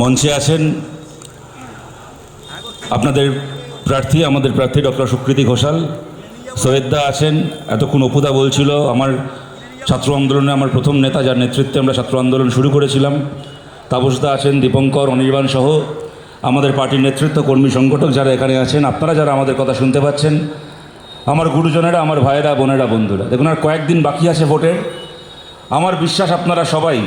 মঞ্চে আছেন আপনাদের প্রার্থী, আমাদের প্রার্থী ডক্টর সুকৃতি ঘোষাল। সৈয়দা আছেন এতক্ষণ অপুদা বলছিল, আমার ছাত্র আন্দোলনে আমার প্রথম নেতা, যার নেতৃত্বে আমরা ছাত্র আন্দোলন শুরু করেছিলাম। তাপসদা আছেন দীপঙ্কর, অনির্বাণ সহ আমাদের পার্টির নেতৃত্ব, কর্মী, সংগঠক যারা এখানে আছেন, আপনারা যারা আমাদের কথা শুনতে পাচ্ছেন, আমার গুরুজনেরা, আমার ভাইয়েরা, বোনেরা, বন্ধুরা। দেখুন আর কয়েকদিন বাকি আছে ভোটের। আমার বিশ্বাস আপনারা সবাই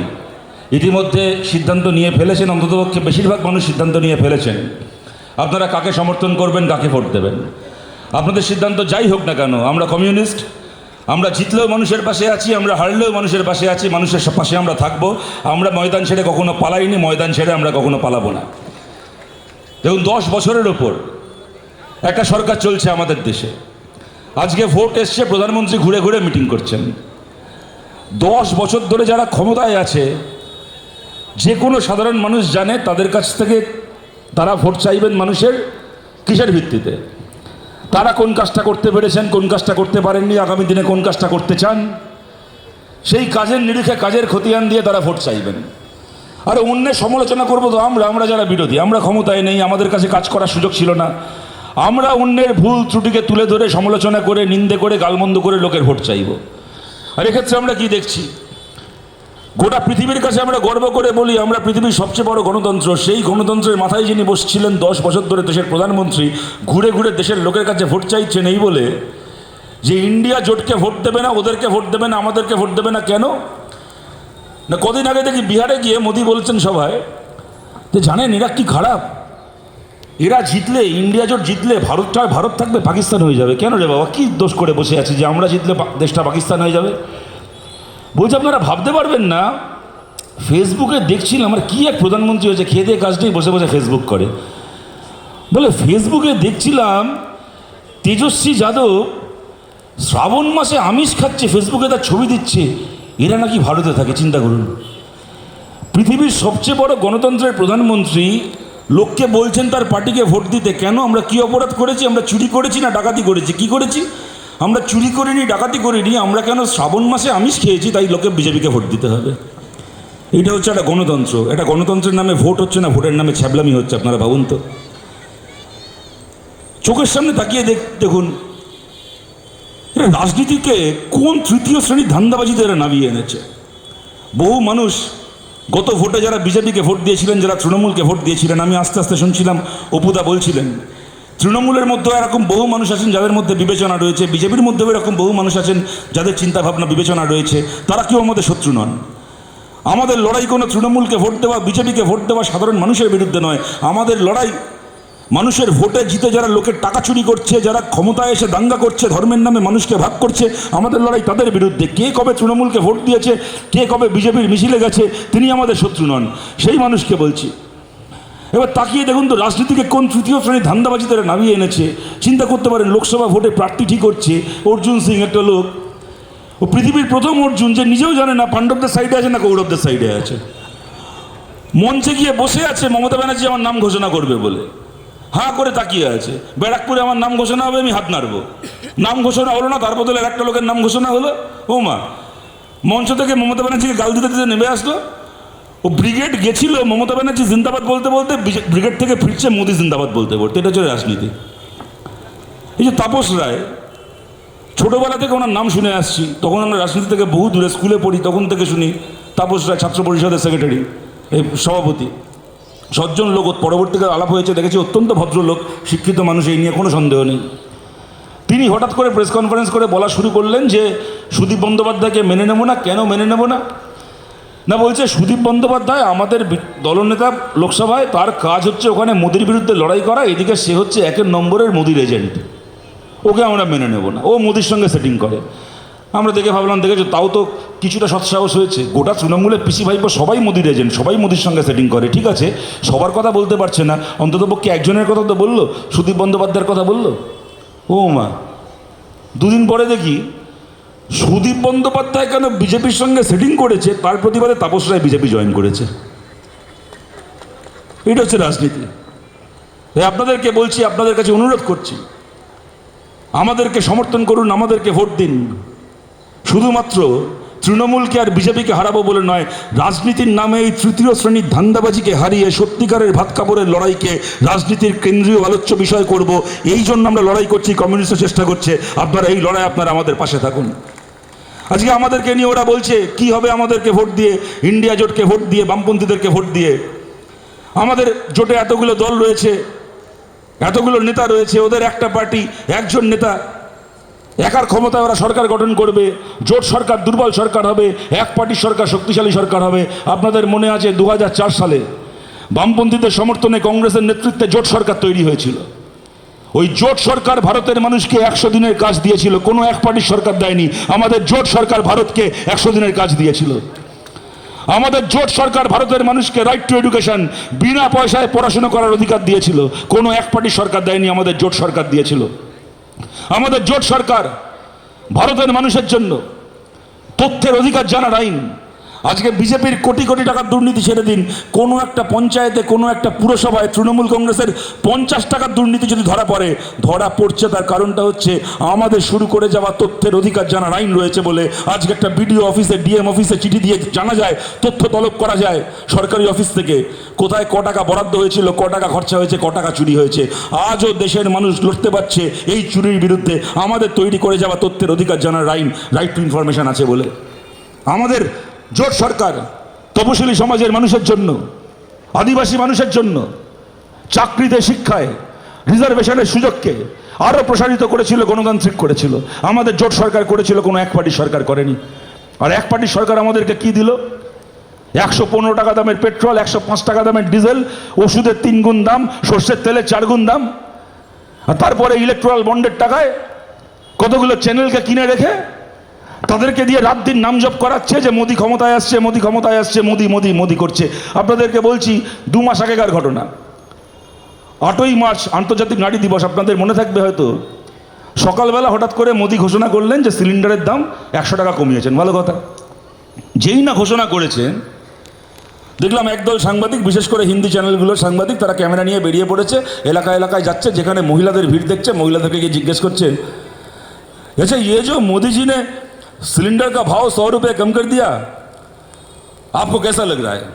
ইতিমধ্যে সিদ্ধান্ত নিয়ে ফেলেছেন, অন্ততপক্ষে বেশিরভাগ মানুষ সিদ্ধান্ত নিয়ে ফেলেছেন। আপনারা কাকে সমর্থন করবেন, কাকে ভোট দেবেন? আপনাদের সিদ্ধান্ত যাই হোক না কেন, আমরা কমিউনিস্ট, আমরা জিতলেও মানুষের পাশে আছি, আমরা হারলেও মানুষের পাশে আছি, মানুষের পাশে আমরা থাকব। আমরা ময়দান ছেড়ে কখনো পালাইনি, ময়দান ছেড়ে আমরা কখনো পালাবো না। দেখুন, দশ বছরের ওপর একটা সরকার চলছে আমাদের দেশে। আজকে ভোট এসছে, প্রধানমন্ত্রী ঘুরে ঘুরে মিটিং করছেন। দশ বছর ধরে যারা ক্ষমতায় আছে যে কোনো সাধারণ মানুষ জানে তাদের কাছ থেকে তারা ভোট চাইবেন মানুষের কিসের ভিত্তিতে? তারা কোন কাজটা করতে পেরেছেন, কোন কাজটা করতে পারেননি, আগামী দিনে কোন কাজটা করতে চান? সেই কাজের নিরিখে কাজের খতিয়ান দিয়ে তারা ভোট চাইবেন। আর অন্যের সমালোচনা করব তো আমরা আমরা যারা বিরোধী, আমরা ক্ষমতায় নেই, আমাদের কাছে কাজ করার সুযোগ ছিল না। আমরা অন্যের ভুল ত্রুটিকে তুলে ধরে সমালোচনা করে, নিন্দে করে, গালমন্দ করে লোকের ভোট চাইব। আর এক্ষেত্রে আমরা কি দেখছি? গোটা পৃথিবীর কাছে আমরা গর্ব করে বলি, আমরা পৃথিবীর সবচেয়ে বড় গণতন্ত্র। সেই গণতন্ত্রের মাথায় যিনি বসছিলেন দশ বছর ধরে দেশের প্রধানমন্ত্রী, ঘুরে ঘুরে দেশের লোকের কাছে ভোট চাইছেন এই বলে, যে ইন্ডিয়া জোটকে ভোট দেবে না, ওদেরকে ভোট দেবে না, আমাদেরকে ভোট দেবে না কেন? না, কদিন আগে দেখি বিহারে গিয়ে মোদি বলছেন সভায় যে জানেন, এরা কি খারাপ? এরা জিতলে, ইন্ডিয়া জোট জিতলে ভারতটা ভারত থাকবে, পাকিস্তান হয়ে যাবে। কেন রে বাবা? কি দোষ করে বসে আছি যে আমরা জিতলে দেশটা পাকিস্তান হয়ে যাবে? বলছে, আপনারা ভাবতে পারবেন না ফেসবুকে দেখছিলাম আমার কি এক প্রধানমন্ত্রী হয়েছে, খেয়ে দিয়ে কাজ নেই, বসে বসে ফেসবুক করে। বলে ফেসবুকে দেখছিলাম, তেজস্বী যাদব শ্রাবণ মাসে আমিষ খাচ্ছে ফেসবুকে তার ছবি দিচ্ছে, এরা নাকি ভারতে থাকে, চিন্তা করুন। পৃথিবীর সবচেয়ে বড় গণতন্ত্রের প্রধানমন্ত্রী লোককে বলছেন, তার পার্টিকে ভোট দিতে, কেন? আমরা কি অপরাধ করেছি? আমরা চুরি করেছি না ডাকাতি করেছি? কি করেছি? আমরা চুরি করিনি, ডাকাতি করিনি, আমরা কেন শ্রাবণ মাসে আমিষ খেয়েছি, তাই লোকে বিজেপিকে ভোট দিতে হবে। এটা হচ্ছে একটা গণতন্ত্র। এটা গণতন্ত্রের নামে ভোট হচ্ছে না, ভোটের নামে ছ্যাবলামি হচ্ছে, আপনারা ভাবুন তো। চোখের সামনে তাকিয়ে দেখ, দেখুন, এরা রাজনীতিকে কোন তৃতীয় শ্রেণির ধান্দাবাজিতে এরা নামিয়ে এনেছে? বহু মানুষ গত ভোটে যারা বিজেপিকে ভোট দিয়েছিলেন, যারা তৃণমূলকে ভোট দিয়েছিলেন, আমি আস্তে আস্তে শুনছিলাম, অপুদা বলছিলেন তৃণমূলের মধ্যেও এরকম বহু মানুষ আছেন যাদের মধ্যে বিবেচনা রয়েছে, বিজেপির মধ্যেও এরকম বহু মানুষ আছেন যাদের চিন্তাভাবনা, বিবেচনা রয়েছে, তারা কেউ আমাদের শত্রু নন। আমাদের লড়াই কোনো তৃণমূলকে ভোট দেওয়া, বিজেপিকে ভোট দেওয়া সাধারণ মানুষের বিরুদ্ধে নয়। আমাদের লড়াই মানুষের ভোটে জিতে যারা লোকের টাকা চুরি করছে, যারা ক্ষমতায় এসে দাঙ্গা করছে, ধর্মের নামে মানুষকে ভাগ করছে, আমাদের লড়াই তাদের বিরুদ্ধে। কে কবে তৃণমূলকে ভোট দিয়েছে, কে কবে বিজেপির মিছিলে গেছে, তিনি আমাদের শত্রু নন। সেই মানুষকে বলছি এবার তাকিয়ে দেখুন তো, রাজনীতিকে কোন তৃতীয় শ্রেণির ধান্দাবাজি তারা নামিয়ে এনেছে? চিন্তা করতে পারেন, লোকসভা ভোটে প্রার্থী ঠিক করছে অর্জুন সিং একটা লোক। ও পৃথিবীর প্রথম অর্জুন, যে নিজেও জানে না পাণ্ডবদের সাইডে আছে না কৌরবদের সাইডে আছে। মঞ্চে গিয়ে বসে আছে, মমতা ব্যানার্জি আমার নাম ঘোষণা করবে বলে। হাঁ করে তাকিয়ে আছে। ব্যারাকপুরে আমার নাম ঘোষণা হবে, আমি হাত নাড়বো। নাম ঘোষণা হলো না, তার বদলে একটা লোকের নাম ঘোষণা হলো। ও মা, মঞ্চ থেকে মমতা ব্যানার্জিকে গাল দিতে দিতে নেমে আসলো। ও ব্রিগেড গেছিল, মমতা ব্যানার্জি জিন্দাবাদ বলতে বলতে ব্রিগেড থেকে ফিরছে মোদি জিন্দাবাদ বলতে বলতে। এটা হচ্ছে রাজনীতি। এই যে তাপস রায়, ছোটোবেলা থেকে ওনার নাম শুনে আসছি, তখন আমরা রাজনীতি থেকে বহু দূরে স্কুলে পড়ি, তখন থেকে শুনি তাপস রায় ছাত্র পরিষদের সেক্রেটারি সভাপতি। সজ্জন লোক পরবর্তীকালে আলাপ হয়েছে, দেখেছি অত্যন্ত ভদ্রলোক, শিক্ষিত মানুষ, এই নিয়ে কোনো সন্দেহ নেই। তিনি হঠাৎ করে প্রেস কনফারেন্স করে বলা শুরু করলেন যে সুদীপ বন্দ্যোপাধ্যায়কে মেনে নেব না, কেন মেনে নেব না? না, বলছে সুদীপ বন্দ্যোপাধ্যায়, আমাদের দলনেতা লোকসভায় তার কাজ হচ্ছে ওখানে মোদির বিরুদ্ধে লড়াই করা, এদিকে সে হচ্ছে একের নম্বরের মোদির এজেন্ট। ওকে আমরা মেনে নেব না, ও মোদির সঙ্গে সেটিং করে। আমরা দেখে ভাবলাম, দেখেছ, তাও তো কিছুটা সৎসাহস হয়েছে। গোটা তৃণমূলের পিসি ভাইপো সবাই মোদির এজেন্ট, সবাই মোদির সঙ্গে সেটিং করে, ঠিক আছে? সবার কথা বলতে পারছে না, অন্তত পক্ষে একজনের কথা তো বলল, সুদীপ বন্দ্যোপাধ্যায়ের কথা বলল। ও মা, দুদিন পরে দেখি সুদীপ বন্দ্যোপাধ্যায় কেন বিজেপির সঙ্গে সেটিং করেছে? তার প্রতিবাদে তাপস রায় বিজেপি জয়েন করেছে। এটা হচ্ছে রাজনীতি। তাই আপনাদেরকে বলছি, আপনাদের কাছে অনুরোধ করছি, আমাদেরকে সমর্থন করুন, আমাদেরকে ভোট দিন। শুধুমাত্র তৃণমূলকে আর বিজেপিকে হারাবো বলে নয়, রাজনীতির নামে এই তৃতীয় শ্রেণির ধান্দাবাজিকে হারিয়ে সত্যিকারের ভাত কাপড়ের লড়াইকে রাজনীতির কেন্দ্রীয় আলোচ্য বিষয় করব। এই জন্য আমরা লড়াই করছি কমিউনিস্ট চেষ্টা করছে। আপনারা এই লড়াই আপনারা আমাদের পাশে থাকুন। আজকে আমাদেরকে নিয়ে ওরা বলছে, কি হবে আমাদেরকে ভোট দিয়ে? ইন্ডিয়া জোটকে ভোট দিয়ে, বামপন্থীদেরকে ভোট দিয়ে? আমাদের জোটে এতগুলো দল রয়েছে, এতগুলো নেতা রয়েছে, ওদের একটা পার্টি, একজন নেতা, একার ক্ষমতায় ওরা সরকার গঠন করবে, জোট সরকার দুর্বল সরকার হবে, এক পার্টির সরকার শক্তিশালী সরকার হবে। আপনাদের মনে আছে দু হাজার চার সালে বামপন্থীদের সমর্থনে কংগ্রেসের নেতৃত্বে জোট সরকার তৈরি হয়েছিল। ওই জোট সরকার ভারতের মানুষকে একশো দিনের কাজ দিয়েছিল, কোনো এক পার্টির সরকার দেয়নি। আমাদের জোট সরকার ভারতকে একশো দিনের কাজ দিয়েছিল। আমাদের জোট সরকার ভারতের মানুষকে রাইট টু এডুকেশন বিনা পয়সায় পড়াশোনা করার অধিকার দিয়েছিল, কোনো এক পার্টির সরকার দেয়নি, আমাদের জোট সরকার দিয়েছিল। আমাদের জোট সরকার ভারতের মানুষের জন্য তথ্যের অধিকার জানার আইন আজকে বিজেপির কোটি কোটি টাকার দুর্নীতি ছেড়ে দিন। কোনো একটা পঞ্চায়েতে, কোনো একটা পুরসভায় তৃণমূল কংগ্রেসের পঞ্চাশ টাকার দুর্নীতি যদি ধরা পড়ে, ধরা পড়ছে তার কারণটা হচ্ছে আমাদের শুরু করে যাওয়া তথ্যের অধিকার জানার আইন রয়েছে বলে আজকে একটা বিডিও অফিসে, ডিএম অফিসে চিঠি দিয়ে জানা যায়, তথ্য তলব করা যায় সরকারি অফিস থেকে। কোথায় ক টাকা বরাদ্দ হয়েছিল, ক টাকা খরচা হয়েছে, ক টাকা চুরি হয়েছে। আজও দেশের মানুষ লড়তে পারছে এই চুরির বিরুদ্ধে। আমাদের তৈরি করে যাওয়া তথ্যের অধিকার জানার আইন রাইট টু ইনফরমেশন আছে বলে। আমাদের জোট সরকার, তপশিলি সমাজের মানুষের জন্য, আদিবাসী মানুষের জন্য, চাকরিতে শিক্ষায়, রিজার্ভেশনের সুযোগকে আরও প্রসারিত করেছিল, গণতান্ত্রিক করেছিল। আমাদের জোট সরকার করেছিল, কোনো এক পার্টি সরকার করেনি। আর এক পার্টি সরকার আমাদেরকে কি দিল? একশো পনেরো টাকা দামের পেট্রোল, একশো পাঁচ টাকা দামের ডিজেল, ওষুধের তিন গুণ দাম, সর্ষের তেলের চার গুণ দাম। আর তারপরে ইলেকট্রাল বন্ডের টাকায় কতগুলো চ্যানেলকে কিনে রেখে তাদেরকে দিয়ে রাত দিন নাম জপ করাচ্ছে যে মোদি ক্ষমতায় আসছে, মোদি ক্ষমতায় আসছে, মোদি মোদি মোদি করছে। আপনাদেরকে বলছি, দু মাস আগেকার ঘটনা। আটই মার্চ আন্তর্জাতিক নারী দিবস, আপনাদের মনে থাকবে হয়তো। সকালবেলা হঠাৎ করে মোদি ঘোষণা করলেন যে সিলিন্ডারের দাম একশো টাকা কমিয়েছেন। ভালো কথা। যেই না ঘোষণা করেছেন দেখলাম একদল সাংবাদিক, বিশেষ করে হিন্দি চ্যানেলগুলোর সাংবাদিক, তারা ক্যামেরা নিয়ে বেরিয়ে পড়েছে, এলাকা এলাকায় যাচ্ছে, যেখানে মহিলাদের ভিড় দেখছে মহিলাদেরকে গিয়ে জিজ্ঞেস করছে আচ্ছা ইয়ে যে মোদিজি নে सिलेंडर का भाव सौ रुपये कम कर दिया आपको कैसा लग रहा है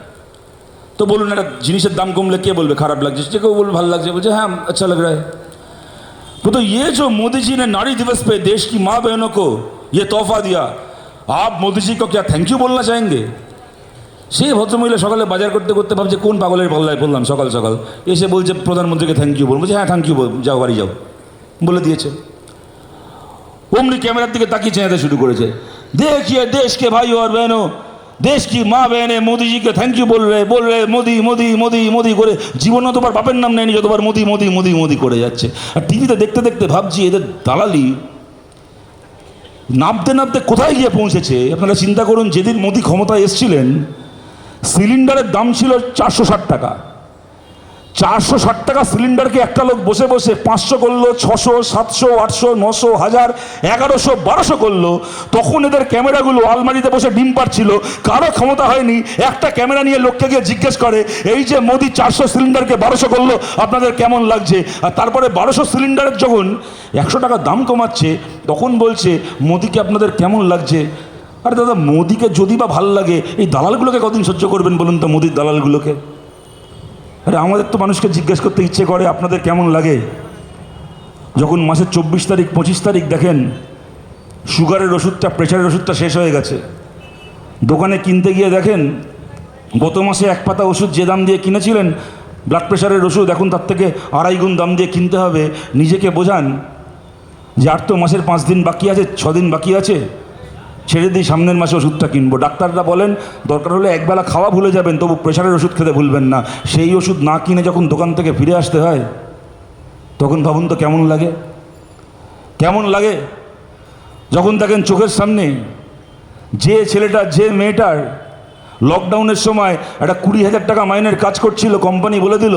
তো বলুন একটা জিনিসের দাম কমলে কে বলবে খারাপ লাগছে যে কেউ বলবে ভালো লাগছে বলছে হ্যাঁ अच्छा लग रहा है वो तो ये जो मोदी जी ने नारी दिवस पे देश की माँ बहनों को ये तोहफा दिया आप मोदी जी को क्या थैंक यू बोलना चाहेंगे সেই ভদ্রমহিলা সকালে বাজার করতে করতে ভাবছে কোন পাগলের পাল্লায় বললাম সকাল সকাল এসে বলছে প্রধানমন্ত্রীকে থ্যাংক ইউ বলবো বলছে হ্যাঁ থ্যাংক ইউ যাও বাড়ি যাও বলে দিয়েছে অমনি ক্যামেরার দিকে তাকিয়ে চেঁচাতে শুরু করেছে देखिए देश के भाइयों और बहनों দেশ কি মা বেনে মোদিজিকে থ্যাংক ইউ বল রে বল রে মোদি মোদি মোদি মোদি করে জীবনে তোমার বাপের নাম নেয়নি যতবার মোদি মোদি মোদি মোদি করে যাচ্ছে আর টিভিতে দেখতে দেখতে ভাবছি এদের দালালি নামতে নামতে কোথায় গিয়ে পৌঁছেছে আপনারা চিন্তা করুন যেদিন মোদি ক্ষমতায় এসছিলেন সিলিন্ডারের দাম ছিল চারশো ষাট টাকা চারশো ষাট টাকা সিলিন্ডারকে একটা লোক বসে বসে পাঁচশো করল, ছশো, সাতশো, আটশো, নশো, হাজার, এগারোশো, বারোশো করল। তখন এদের ক্যামেরাগুলো আলমারিতে বসে ডিম পাচ্ছিল কারও ক্ষমতা হয়নি। একটা ক্যামেরা নিয়ে লোককে গিয়ে জিজ্ঞেস করে, এই যে মোদি চারশো সিলিন্ডারকে বারোশো করল, আপনাদের কেমন লাগছে? আর তারপরে বারোশো সিলিন্ডারের যখন একশো টাকা দাম কমাচ্ছে, তখন বলছে, মোদিকে আপনাদের কেমন লাগছে? আরে দাদা, মোদিকে যদি বা ভালো লাগে, এই দালালগুলোকে কদিন সহ্য করবেন বলুন তো, মোদির দালালগুলোকে? আরে আমাদের তো মানুষকে জিজ্ঞেস করতে ইচ্ছে করে, আপনাদের কেমন লাগে? যখন মাসের চব্বিশ তারিখ, পঁচিশ তারিখ দেখেন, সুগারের ওষুধটা, প্রেশারের ওষুধটা শেষ হয়ে গেছে। দোকানে কিনতে গিয়ে দেখেন, গত মাসে এক পাতা ওষুধ যে দাম দিয়ে কিনেছিলেন ব্লাড প্রেশারের ওষুধ, এখন তার থেকে আড়াই গুণ দাম দিয়ে কিনতে হবে, নিজেকে বোঝান যে আর তো মাসের পাঁচ দিন বাকি আছে, ছ দিন বাকি আছে। ছেড়ে দিই সামনের মাসে ওষুধটা কিনবো। ডাক্তাররা বলেন, দরকার হলে একবেলা খাওয়া ভুলে যাবেন, তবু প্রেশারের ওষুধ খেতে ভুলবেন না। সেই ওষুধ না কিনে যখন দোকান থেকে ফিরে আসতে হয়, তখন ভাবুন তো কেমন লাগে। কেমন লাগে? যখন দেখেন চোখের সামনে যে ছেলেটা, যে মেয়েটার লকডাউনের সময় একটা কুড়ি হাজার টাকা মাইনের কাজ করছিল কোম্পানি বলে দিল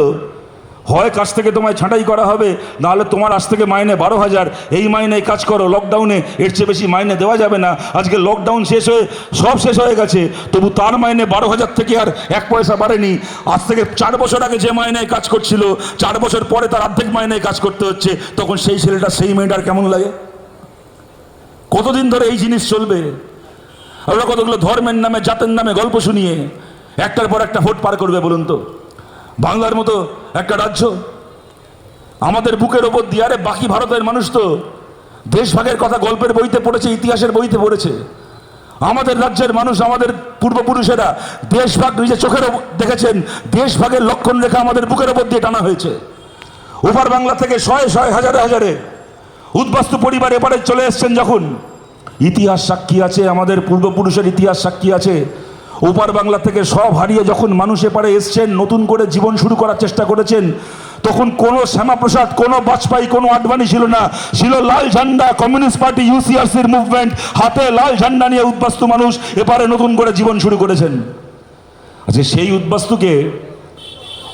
হয় কাজ থেকে তোমায় ছাঁটাই করা হবে, নাহলে তোমার আজ থেকে মাইনে বারো হাজার। এই মাইনে কাজ করো লকডাউনে এর চেয়ে বেশি মাইনে দেওয়া যাবে না। আজকে লকডাউন শেষ হয়ে, সব শেষ হয়ে গেছে, তবু তার মাইনে বারো হাজার থেকে আর এক পয়সা বাড়েনি। আজ থেকে চার বছর আগে যে মাইনায় কাজ করছিল, চার বছর পরে তার অর্ধেক মাইনায় কাজ করতে হচ্ছে, তখন সেই ছেলেটা সেই মেয়েটার কেমন লাগে? কতদিন ধরে এই জিনিস চলবে? ওরা কতগুলো ধর্মের নামে, জাতের নামে গল্প শুনিয়ে, একটার পর একটা ভোট পার করবে বলুন তো? বাংলার মতো একটা রাজ্য। আমাদের বুকের ওপর দিয়ে, আরে বাকি ভারতের মানুষ তো দেশভাগের কথা গল্পের বইতে পড়েছে, ইতিহাসের বইতে পড়েছে। আমাদের রাজ্যের মানুষ, আমাদের পূর্বপুরুষেরা দেশভাগ নিজের চোখের দেখেছেন, দেশভাগের লক্ষণ রেখা আমাদের বুকের ওপর দিয়ে টানা হয়েছে। ওপার বাংলা থেকে শয়ে শয়ে, হাজারে হাজারে উদ্বাস্তু পরিবার এপারে চলে এসছেন যখন। ইতিহাস সাক্ষী আছে, আমাদের পূর্বপুরুষের ইতিহাস সাক্ষী আছে। ওপার বাংলা থেকে সব হারিয়ে যখন মানুষ এপারে এসছেন, নতুন করে জীবন শুরু করার চেষ্টা করেছেন, তখন কোনো শ্যামাপ্রসাদ, কোনো বাজপেয়ী, কোনো আডবাণী ছিল না। ছিল লাল ঝান্ডা, কমিউনিস্ট পার্টি ইউসিআরসির মুভমেন্ট হাতে লাল ঝান্ডা নিয়ে উদ্বাস্তু মানুষ এপারে নতুন করে জীবন শুরু করেছেন। আচ্ছা সেই উদ্বাস্তুকে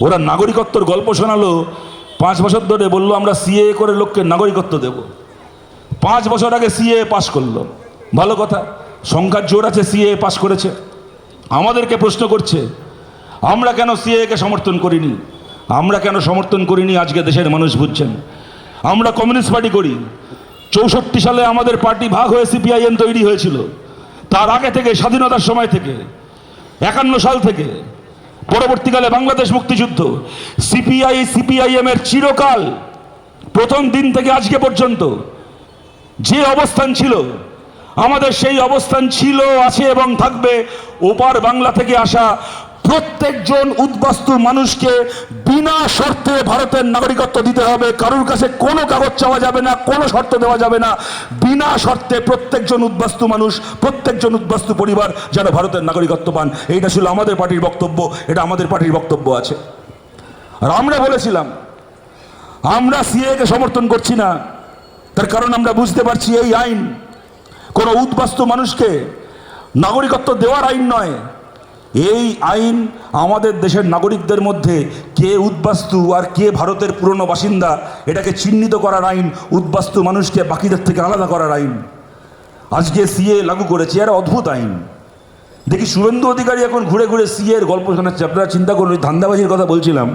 ওরা নাগরিকত্বর গল্প শোনালো, পাঁচ বছর ধরে বলল, আমরা সিএ করে লোককে নাগরিকত্ব দেব। পাঁচ বছর আগে সিএ পাশ করল। ভালো কথা, সংখ্যার জোর আছে সিএ পাশ করেছে। আমাদেরকে প্রশ্ন করছে, আমরা কেন সিএকে সমর্থন করিনি? আমরা কেন সমর্থন করিনি আজকে দেশের মানুষ বুঝছেন? আমরা কমিউনিস্ট পার্টি করি। চৌষট্টি সালে আমাদের পার্টি ভাগ হয়ে সিপিআইএম তৈরি হয়েছিল। তার আগে থেকে, স্বাধীনতার সময় থেকে, একান্ন সাল থেকে, পরবর্তীকালে বাংলাদেশ মুক্তিযুদ্ধ সিপিআই সিপিআইএম এর চিরকাল প্রথম দিন থেকে আজকে পর্যন্ত যে অবস্থান ছিল আমাদের সেই অবস্থান ছিল, আছে এবং থাকবে। ওপার বাংলা থেকে আসা প্রত্যেকজন উদ্বাস্তু মানুষকে বিনা শর্তে ভারতের নাগরিকত্ব দিতে হবে। কারোর কাছে কোনো কাগজ চাওয়া যাবে না, কোনো শর্ত দেওয়া যাবে না। বিনা শর্তে প্রত্যেকজন উদ্বাস্তু মানুষ, প্রত্যেকজন উদ্বাস্তু পরিবার যেন ভারতের নাগরিকত্ব পান। এইটা ছিল আমাদের পার্টির বক্তব্য, এটা আমাদের পার্টির বক্তব্য আছে। আর আমরা বলেছিলাম, আমরা সিএকে সমর্থন করছি না। তার কারণ আমরা বুঝতে পারছি এই আইন। কোনো উদ্বাস্তু মানুষকে নাগরিকত্ব দেওয়ার আইন নয়। এই আইন আমাদের দেশের নাগরিকদের মধ্যে কে উদ্বাস্তু আর কে ভারতের পুরনো বাসিন্দা, এটাকে চিহ্নিত করার আইন, উদ্বাস্তু মানুষকে বাকিদের থেকে আলাদা করার আইন। আজকে সিএ লাগু করেছে, এর অদ্ভুত আইন। দেখি শুভেন্দু অধিকারী এখন ঘুরে ঘুরে সিএর গল্প শোনাচ্ছে, আপনারা চিন্তা করুন ধান্দাবাজির কথা বলছিলাম।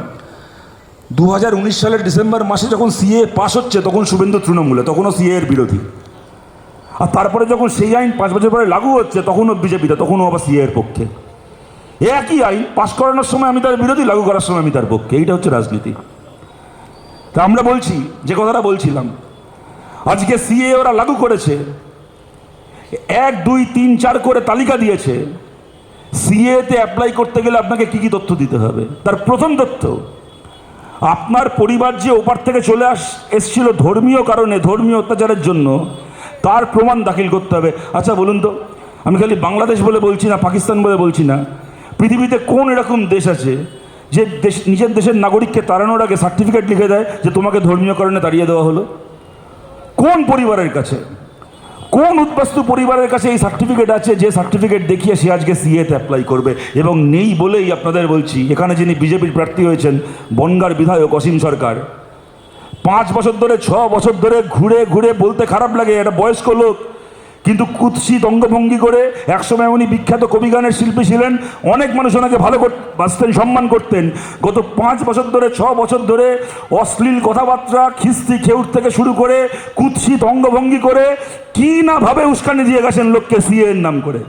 দু হাজার উনিশ সালের ডিসেম্বর মাসে যখন সিএ পাস হচ্ছে, তখন শুভেন্দু তৃণমূলে, তখনও সিএ এর বিরোধী। আর তারপরে যখন সেই আইন পাঁচ বছর পরে লাগু হচ্ছে, তখনও বিজেপিতে তখনও আবার সিএ এর পক্ষে। একই আইন পাশ করানোর সময় আমি তার বিরোধী, লাগু করার সময় আমি তার পক্ষে। এইটা হচ্ছে রাজনীতি। তা আমরা বলছি, যে কথাটা বলছিলাম, আজকে সিএ ওরা লাগু করেছে, এক, দুই, তিন, চার করে তালিকা দিয়েছে সিএতে অ্যাপ্লাই করতে গেলে আপনাকে কি কি তথ্য দিতে হবে? তার প্রথম তথ্য, আপনার পরিবার যে ওপার থেকে চলে আস, এসছিল ধর্মীয় কারণে, ধর্মীয় অত্যাচারের জন্য তার প্রমাণ দাখিল করতে হবে। আচ্ছা বলুন তো, আমি খালি বাংলাদেশ বলে বলছি না, পাকিস্তান বলে বলছি না। পৃথিবীতে কোন এরকম দেশ আছে যে দেশ, নিজের দেশের নাগরিককে তাড়ানোর আগে সার্টিফিকেট লিখে দেয় যে তোমাকে ধর্মীয় কারণে তাড়িয়ে দেওয়া হলো? কোন পরিবারের কাছে? কোন উদ্বাস্তু পরিবারের কাছে এই সার্টিফিকেট আছে যে সার্টিফিকেট দেখিয়ে সে আজকে সিএতে অ্যাপ্লাই করবে? এবং নেই বলেই আপনাদের বলছি, এখানে যিনি বিজেপির প্রার্থী হয়েছেন, বনগার বিধায়ক অসীম সরকার পাঁচ বছর ধরে, ছ বছর ধরে ঘুরে ঘুরে বলতে খারাপ লাগে, একটা বয়স্ক লোক। কিন্তু কুৎসিত অঙ্গভঙ্গি করে একসময় উনি বিখ্যাত কবিগানের শিল্পী ছিলেন, অনেক মানুষ ওনাকে ভালো বাসতেন সম্মান করতেন। গত পাঁচ বছর ধরে, ছ বছর ধরে অশ্লীল কথাবার্তা, খিস্তি খেউট থেকে শুরু করে কুৎসিত অঙ্গভঙ্গি করে, কি না ভাবে উস্কানি দিয়ে গেছেন লোককে সিএ নাম করে।